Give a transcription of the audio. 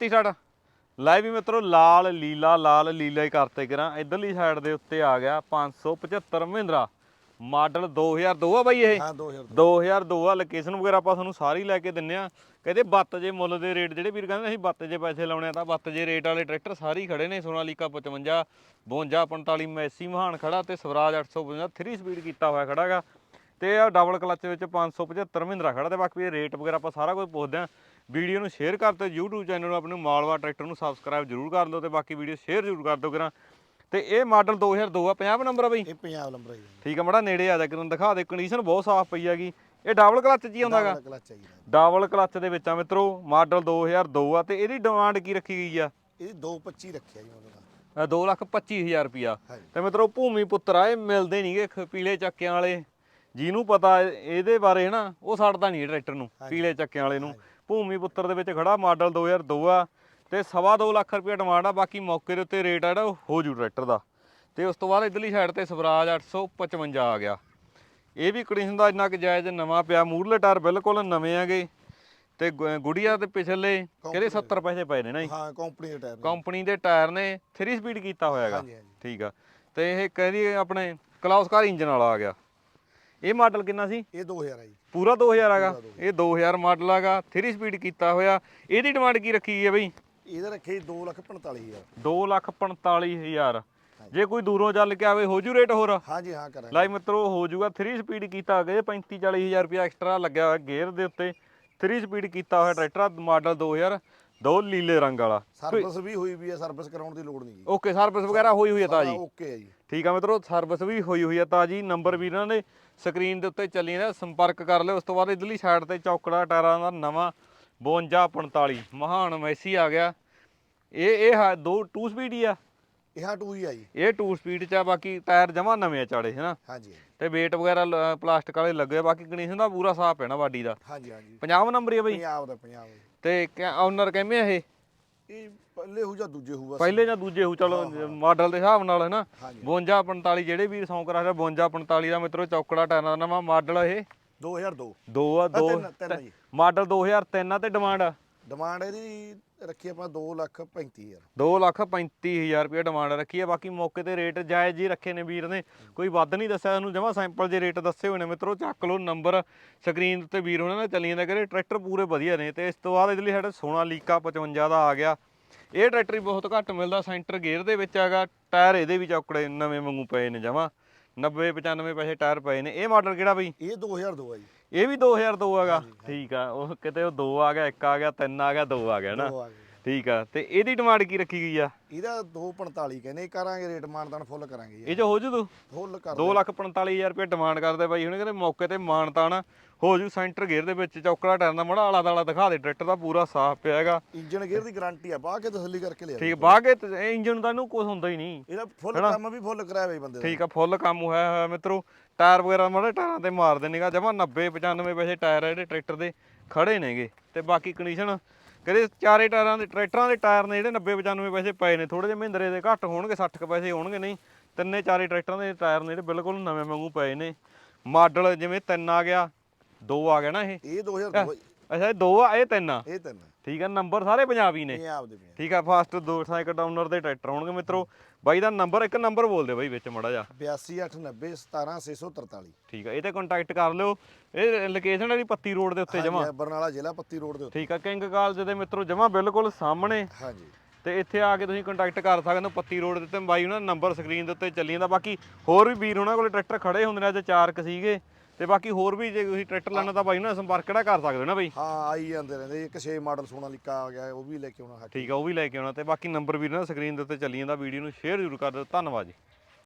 ਤੀ ਸਾਡਾ ਲੈ ਵੀ ਮਿੱਤਰੋ ਲਾਲ ਲੀਲਾ ਲਾਲ ਲੀਲਾ ਹੀ ਕਰਤੇ ਕਰਾਂ। ਇਧਰਲੀ ਸਾਈਡ ਦੇ ਉੱਤੇ ਆ ਗਿਆ 575 ਮਹਿੰਦਰਾ। ਮਾਡਲ 2002 ਆ ਬਾਈ ਇਹ। ਹਾਂ 2000 2002 ਆ ਲੋਕੇਸ਼ਨ ਵਗੈਰਾ ਆਪਾਂ ਤੁਹਾਨੂੰ ਸਾਰੀ ਲੈ ਕੇ ਦਿੰਨੇ ਆ। ਕਹਿੰਦੇ ਬੱਤ ਜੇ ਮੁੱਲ ਦੇ ਰੇਟ ਜਿਹੜੇ ਵੀਰ ਕਹਿੰਦੇ ਅਸੀਂ ਬੱਤ ਜੇ ਪੈਸੇ ਲਾਉਣੇ ਆ ਤਾਂ ਬੱਤ ਜੇ ਰੇਟ ਵਾਲੇ ਟਰੈਕਟਰ ਸਾਰੇ ਹੀ ਖੜੇ ਨੇ। ਸੋਨਾਲੀਕਾ 55 52 45 ਮੈਸੀ ਮਹਾਨ ਖੜਾ ਤੇ ਸਵਰਾਜ 850 3 ਸਪੀਡ ਕੀਤਾ ਹੋਇਆ ਖੜਾਗਾ। ਤੇ ਆ ਡਬਲ ਕਲਚ ਵਿੱਚ 575 ਮਹਿੰਦਰਾ ਖੜਾ ਤੇ ਬਾਕੀ ਇਹ ਰੇਟ ਵਗੈਰਾ ਆਪਾਂ ਸਾਰਾ ਕੁਝ ਪੁੱਛਦੇ ਆ। ਵੀਡੀਓ ਨੂੰ ਸ਼ੇਅਰ ਕਰ ਤੇ YouTube ਚੈਨਲ ਨੂੰ ਆਪਣੇ ਮਾਲਵਾ ਟਰੈਕਟਰ ਨੂੰ ਸਬਸਕ੍ਰਾਈਬ ਜਰੂਰ ਕਰ ਲਓ ਤੇ ਬਾਕੀ ਵੀਡੀਓ ਸ਼ੇਅਰ ਜਰੂਰ ਕਰ ਦਿਓ ਕਰਾਂ। ਤੇ ਇਹ ਮਾਡਲ 2002 ਆ 50 ਨੰਬਰ ਆ ਬਈ? ਇਹ ਪੰਜਾਬ ਨੰਬਰ ਹੈ ਜੀ। ਠੀਕ ਆ ਮੜਾ ਨੇੜੇ ਆ ਜਾ ਕਿਰਨ ਦਿਖਾ ਦੇ ਕੰਡੀਸ਼ਨ ਬਹੁਤ ਸਾਫ਼ ਪਈ ਹੈਗੀ। ਇਹ ਡਬਲ ਕਲਚ ਜੀ ਆਉਂਦਾਗਾ ਕਲਚ ਚਾਹੀਦਾ ਡਬਲ ਕਲਚ ਦੇ ਵਿੱਚ ਆ ਮਿੱਤਰੋ ਮਾਡਲ 2002 ਆ ਤੇ ਇਹਦੀ ਡਿਮਾਂਡ ਕੀ ਰੱਖੀ ਗਈ ਆ? ਇਹ 225 ਰੱਖਿਆ ਜੀ ਉਹਨਾਂ ਦਾ। 225000 ਰੁਪਿਆ ਹਾਂਜੀ। ਤੇ ਮਿੱਤਰੋ ਭੂਮੀ ਪੁੱਤਰ ਆ ਇਹ ਮਿਲਦੇ ਨਹੀਂਗੇ ਪੀਲੇ ਚੱਕਿਆਂ ਵਾਲੇ। ਜਿਹਨੂੰ ਪਤਾ ਇਹ- ਇਹਦੇ ਬਾਰੇ ਨਾ ਉਹ ਛੱਡਦਾ ਨਹੀਂ ਟਰੈਕਟਰ ਨੂੰ ਪੀਲੇ ਚੱਕਿਆਂ ਵਾਲੇ ਨੂੰ। ਭੂਮੀ ਪੁੱਤਰ ਦੇ ਵਿੱਚ ਖੜਾ ਮਾਡਲ 2002 ਆ ਤੇ ਸਵਾ ਦੋ ਲੱਖ ਰੁਪਏ ਡਿਮਾਂਡ ਆ ਬਾਕੀ ਮੌਕੇ ਦੇ ਉੱਤੇ ਰੇਟ ਆ ਜਿਹੜਾ ਉਹ ਹੋ ਜੂ ਟਰੈਕਟਰ ਦਾ। ਤੇ ਉਸ ਤੋਂ ਬਾਅਦ ਇਧਰਲੀ ਸਾਈਡ ਤੇ ਸਵਰਾਜ 855 ਆ ਗਿਆ। ਇਹ ਵੀ ਕੰਡੀਸ਼ਨ ਦਾ ਇੰਨਾ ਕਿ ਜਾਇਜ਼ ਨਵਾਂ ਪਿਆ ਮੂਰਲੇ ਟਾਇਰ ਬਿਲਕੁਲ ਨਵੇਂ ਆਗੇ ਤੇ ਗੁੜੀਆ ਤੇ ਪਿਛਲੇ ਕਿਹੜੇ 70 ਪੈਸੇ ਪਏ ਨੇ ਨਾ ਜੀ। ਹਾਂ ਕੰਪਨੀ ਦੇ ਟਾਇਰ ਨੇ। ਕੰਪਨੀ ਦੇ ਟਾਇਰ ਨੇ 3 ਸਪੀਡ ਕੀਤਾ ਹੋਇਆ ਹੈਗਾ। ਠੀਕ ਆ। ਤੇ ਇਹ ਕਹਿੰਦੀ ਆਪਣੇ ਕਲਾਉਸ ਕਾਰ ਇੰਜਨ ਵਾਲਾ ਆ ਗਿਆ। ਇਹ ਮਾਡਲ ਕਿੰਨਾ ਸੀ? ਇਹ 2000 ਹੈ ਜੀ। ਪੂਰਾ 2000 ਹੈਗਾ ਇਹ 2000 ਮਾਡਲ ਹੈਗਾ 3 ਸਪੀਡ ਕੀਤਾ ਹੋਇਆ। ਇਹਦੀ ਡਿਮਾਂਡ ਕੀ ਰੱਖੀ ਹੈ ਬਈ? ਇਹਦਾ ਰੱਖੇ 245000 245000 ਜੇ ਕੋਈ ਦੂਰੋਂ ਚੱਲ ਕੇ ਆਵੇ ਹੋ ਜੂ ਰੇਟ ਹੋਰ? ਹਾਂਜੀ ਹਾਂ ਕਰਾਂਗੇ। ਲਾਈ ਮਿੱਤਰੋ ਹੋ ਜੂਗਾ। 3 ਸਪੀਡ ਕੀਤਾ ਗਿਆ 35 40000 ਰੁਪਇਆ ਐਕਸਟਰਾ ਲੱਗਿਆ ਹੋਇਆ ਗੇਅਰ ਦੇ ਉੱਤੇ। 3 ਸਪੀਡ ਕੀਤਾ ਹੋਇਆ ਟਰੈਕਟਰ ਮਾਡਲ 2000 ਦੋ ਲੀਲੇ ਰੰਗ ਵਾਲਾ। ਸਰਵਿਸ ਵੀ ਹੋਈ ਵੀ ਹੈ ਸਰਵਿਸ ਕਰਾਉਣ ਦੀ ਲੋੜ ਨਹੀਂ ਜੀ। ਓਕੇ ਸਰਵਿਸ ਵਗੈਰਾ ਹੋਈ ਹੋਈ ਹੈ ਤਾਂ ਜੀ। ਓਕੇ ਹੈ ਜੀ। ਠੀਕ ਆ ਮਿੱਤਰੋ ਸਰਵਿਸ ਵੀ ਹੋਈ ਹੋਈ ਆ ਤਾਜੀ ਨੰਬਰ ਵੀ ਇਹਨਾਂ ਦੇ ਸਕਰੀਨ ਦੇ ਉੱਤੇ ਚੱਲੀ ਜਾਂਦਾ। ਸੰਪਰਕ ਕਰ ਲਿਓ। ਉਸ ਤੋਂ ਬਾਅਦ ਇਧਰਲੀ ਸਾਈਡ ਤੇ ਚੌਕੜਾ ਟਾਇਰਾਂ ਦਾ ਨਵਾਂ 5245 ਮਹਾਨ ਮੈਸੀ ਆ ਗਿਆ। ਇਹ ਇਹ ਹੈ ਦੋ 2 ਸਪੀਡ ਹੀ ਆ। ਇਹ ਹਾਂ 2 ਹੀ ਆ ਜੀ। ਇਹ 2 ਸਪੀਡ ਚ ਆ ਬਾਕੀ ਟਾਇਰ ਜਮਾ ਨਵੇਂ ਆ ਚਾੜੇ ਹਨਾ? ਹਾਂਜੀ ਤੇ weight ਵਗੈਰਾ ਪਲਾਸਟਿਕ ਵਾਲੇ ਲੱਗੇ ਬਾਕੀ ਕੰਡੀਸ਼ਨ ਦਾ ਪੂਰਾ ਸਾਫ਼ ਹੈ ਨਾ ਬਾਡੀ ਦਾ। ਹਾਂਜੀ ਹਾਂਜੀ। 50 ਨੰਬਰ ਹੀ ਆ ਬਈ। ਪੰਜਾਬ ਦਾ ਪੰਜਾਬ ਹੈ ਤੇ ਓਨਰ ਕਹਿੰਦੇ ਆ ਇਹ? ਇਹ ਪਹਿਲੇ ਹੋ ਜਾਂ ਦੂਜੇ ਹੋ ਬਸ। ਪਹਿਲੇ ਜਾਂ ਦੂਜੇ ਹੋ ਚਲੋ ਮਾਡਲ ਦੇ ਹਿਸਾਬ ਨਾਲ ਹਨਾ? ਹਾਂਜੀ। 52 45 ਜਿਹੜੇ ਵੀਰ ਸੌਂਕ ਰੱਖਦੇ 52 45 ਦਾ ਮਿੱਤਰੋ ਚੌਕੜਾ ਟਾਇਰਾਂ ਦਾ ਨਵਾਂ ਮਾਡਲ ਇਹ। 2002 ਦੋ। ਆ ਦੋ ਤਿੰਨ ਤਿੰਨ ਜੀ। ਮਾਡਲ 2003 ਆ ਤੇ ਡਿਮਾਂਡ ਡਿਮਾਂਡ ਇਹਦੀ ਰੱਖੀ ਆਪਾਂ 2 ਲੱਖ 35000 2 ਲੱਖ 35000 ਰੁਪਏ ਡਿਮਾਂਡ ਰੱਖੀ ਹੈ ਬਾਕੀ ਮੌਕੇ ਤੇ ਰੇਟ ਜਾਇਜ਼ ਹੀ ਰੱਖੇ ਨੇ ਵੀਰ ਨੇ। ਕੋਈ ਵੱਧ ਨਹੀਂ ਦੱਸਿਆ ਉਹਨੂੰ ਜਮਾ ਸਿੰਪਲ ਜੇ ਰੇਟ ਦੱਸੇ ਹੋਏ ਨੇ ਮਿੱਤਰੋ ਚੱਕ ਲਓ ਨੰਬਰ ਸਕਰੀਨ ਉੱਤੇ ਵੀਰ ਉਹਨਾਂ ਨੇ ਚੱਲੀ ਜਾਂਦਾ ਕਰੇ ਟਰੈਕਟਰ ਪੂਰੇ ਵਧੀਆ ਨੇ ਤੇ ਇਸ ਤੋਂ ਬਾਅਦ ਇਹਦੇ ਲਈ ਸਾਡਾ ਸੋਨਾ ਲੀਕਾ 55 ਦਾ ਆ ਗਿਆ। ਇਹ ਟਰੈਕਟਰ ਹੀ ਬਹੁਤ ਘੱਟ ਮਿਲਦਾ ਸੈਂਟਰ ਗੇਅਰ ਦੇ ਵਿੱਚ ਹੈਗਾ ਟਾਇਰ ਇਹਦੇ ਵੀ ਚੌਕੜੇ ਨਵੇਂ ਵਾਂਗੂ ਪਏ ਨੇ ਜਮਾ। 90 95 ਪੈਸੇ ਟਾਇਰ ਪਏ ਨੇ। ਇਹ ਮਾਡਲ ਕਿਹੜਾ ਬਈ? ਇਹ 2002 ਹੈ ਜੀ। ਇਹ ਵੀ 2002 ਹੈਗਾ। ਠੀਕ ਆ ਉਹ ਕਿਤੇ ਉਹ 2 ਆ ਗਿਆ 1 ਆ ਗਿਆ 3 ਆ ਗਿਆ 2 ਆ ਗਿਆ ਨਾ? ਆ ਗਏ। ਠੀਕ ਆ ਤੇ ਇਹਦੀ ਡਿਮਾਂਡ ਕੀ ਰੱਖੀ ਗਈ ਆ? ਇਹਦਾ 245 ਕਹਿੰਦੇ ਕਰਾਂਗੇ ਰੇਟ ਮਾਨਤਾਨ ਫੁੱਲ ਕਰਾਂਗੇ ਇਹ ਜੋ ਹੋ ਜੂ ਤੂੰ? ਫੁੱਲ ਕਰ 245000 ਰੁਪਏ ਡਿਮਾਂਡ ਕਰਦੇ ਬਾਈ ਹੁਣ ਕਹਿੰਦੇ ਮੌਕੇ ਤੇ ਮਾਨਤਾਨ ਹੋ ਜੂ ਸੈਂਟਰ ਗੇਅਰ ਦੇ ਵਿੱਚ ਚੌਕੜਾ ਟਾਇਰ ਦਾ ਮੜਾ ਆਲਾ ਦਾਲਾ ਦਿਖਾ ਦੇ ਟਰੈਕਟਰ ਦਾ ਪੂਰਾ ਸਾਫ਼ ਪਿਆ ਹੈਗਾ। ਇੰਜਨ ਗੇਅਰ ਦੀ ਗਾਰੰਟੀ ਆ ਬਾਹ ਕੇ ਤਸੱਲੀ ਕਰਕੇ ਲਿਆ ਠੀਕ ਬਾਗੇ ਇੰਜਨ ਦਾ ਇਹਨੂੰ ਕੁਝ ਹੁੰਦਾ ਹੀ ਨਹੀਂ। ਇਹਦਾ ਫੁੱਲ ਕੰਮ ਵੀ ਫੁੱਲ ਕਰਾਇਆ ਬਈ ਬੰਦੇ ਦਾ। ਠੀਕ ਆ ਫੁੱਲ ਕੰਮ ਹੋਇਆ ਹੋਇਆ ਮਿੱਤਰੋ। ਟਾਇਰ ਵਗੈਰਾ ਮਾੜੇ ਟਾਇਰਾਂ ਤੇ ਮਾਰ ਦੇਣੇਗਾ ਜਮਾ 90 95 ਪੈਸੇ ਟਾਇਰ ਆ ਜਿਹੜੇ ਟਰੈਕਟਰ ਦੇ ਖੜੇ ਨੇਗੇ। ਤੇ ਬਾਕੀ ਕੰਡੀਸ਼ਨ ਕਹਿੰਦੇ ਚਾਰੇ ਟਾਇਰਾਂ ਦੇ ਟਰੈਕਟਰਾਂ ਦੇ ਟਾਇਰ ਨੇ ਜਿਹੜੇ 90 95 ਪੈਸੇ ਪਏ ਨੇ। ਥੋੜੇ ਜਿਹੇ ਮਹਿੰਦਰੇ ਦੇ ਘੱਟ ਹੋਣਗੇ 60 ਕੁ ਪੈਸੇ ਹੋਣਗੇ ਨਹੀਂ। ਤਿੰਨੇ ਚਾਰੇ ਟਰੈਕਟਰਾਂ ਦੇ ਟਾਇਰ ਨੇ ਜਿਹੜੇ ਬਿਲਕੁਲ ਨਵੇਂ ਵਾਂਗੂ ਪਏ ਨੇ। ਮਾਡਲ ਜਿਵੇਂ ਤਿੰਨ ਆ ਗਿਆ ਦੋ ਆ ਗਿਆ ਨਾ ਇਹ? ਇਹ 2002 ਅੱਛਾ ਇਹ ਦੋ ਆ ਇਹ ਤਿੰਨ ਆ? ਇਹ ਤਿੰਨ ਠੀਕ ਆ ਨੰਬਰ ਸਾਰੇ ਪੰਜਾਬੀ ਨੇ। ਪੰਜਾਬ। ਦੇ ਠੀਕ ਆ ਫਾਸਟ ਦੋ ਸਾਈਕਲ ਡਾਊਨਰ ਦੇ ਟਰੈਕਟਰ ਹੋਣਗੇ ਮਿੱਤਰੋ। ਬਾਈ ਦਾ ਨੰਬਰ ਇੱਕ ਨੰਬਰ ਬੋਲ ਦਿਓ ਬਾਈ ਵਿੱਚ ਮੜਾ ਜਾ 8289 17643 ਠੀਕ ਆ ਇਹ ਤੇ ਕੰਟੈਕਟ ਕਰ ਲਿਓ। ਇਹ ਲੋਕੇਸ਼ਨ ਦੀ ਪੱਤੀ ਰੋਡ ਦੇ ਉੱਤੇ ਜਮਾ ਬਰਨਾਲਾ ਜ਼ਿਲ੍ਹਾ ਪੱਤੀ ਰੋਡ ਦੇ ਉੱਤੇ। ਠੀਕ ਆ ਕਿੰਗ ਕਾਲਜ ਦੇ ਮਿੱਤਰੋ ਜਮਾ ਬਿਲਕੁਲ ਸਾਹਮਣੇ। ਹਾਂਜੀ। ਤੇ ਇੱਥੇ ਆ ਕੇ ਤੁਸੀਂ ਕੰਟੈਕਟ ਕਰ ਸਕਦੇ ਹੋ ਪੱਤੀ ਰੋਡ ਦੇ ਉੱਤੇ। ਬਾਈ ਉਹਨਾਂ ਦਾ ਨੰਬਰ ਸਕਰੀਨ ਦੇ ਉੱਤੇ ਚੱਲੀ ਜਾਂਦਾ। ਬਾਕੀ ਹੋਰ ਵੀ ਵੀਰ ਉਹਨਾਂ ਕੋਲੇ ਟਰੈਕਟਰ ਖੜੇ ਹੁੰਦੇ ਨੇ ਅੱਜ ਚਾਰ ਕ ਸੀਗੇ। ਤੇ ਬਾਕੀ ਹੋਰ ਵੀ ਜੇ ਤੁਸੀਂ ਟਰੈਕਟਰ ਲੈਣਾ ਤਾਂ ਬਾਈ ਨਾਲ ਸੰਪਰਕ ਕਿਹੜਾ ਕਰ ਸਕਦੇ ਹੋ ਨਾ ਬਾਈ? ਹਾਂ ਆਈ ਜਾਂਦੇ ਰਹਿੰਦੇ ਇੱਕ 6 ਮਾਡਲ ਸੋਨਾ ਲਿਕਾ ਆ ਗਿਆ ਉਹ ਵੀ ਲੈ ਕੇ ਆਉਣਾ ਠੀਕ ਆ ਉਹ ਵੀ ਲੈ ਕੇ ਆਉਣਾ ਤੇ ਬਾਕੀ ਨੰਬਰ ਉਹਨਾਂ ਦਾ ਸਕਰੀਨ ਦੇ ਉੱਤੇ ਚੱਲੀ ਜਾਂਦਾ ਵੀਡੀਓ ਨੂੰ ਸ਼ੇਅਰ ਜ਼ਰੂਰ ਕਰ ਦਿਓ। ਧੰਨਵਾਦ ਜੀ।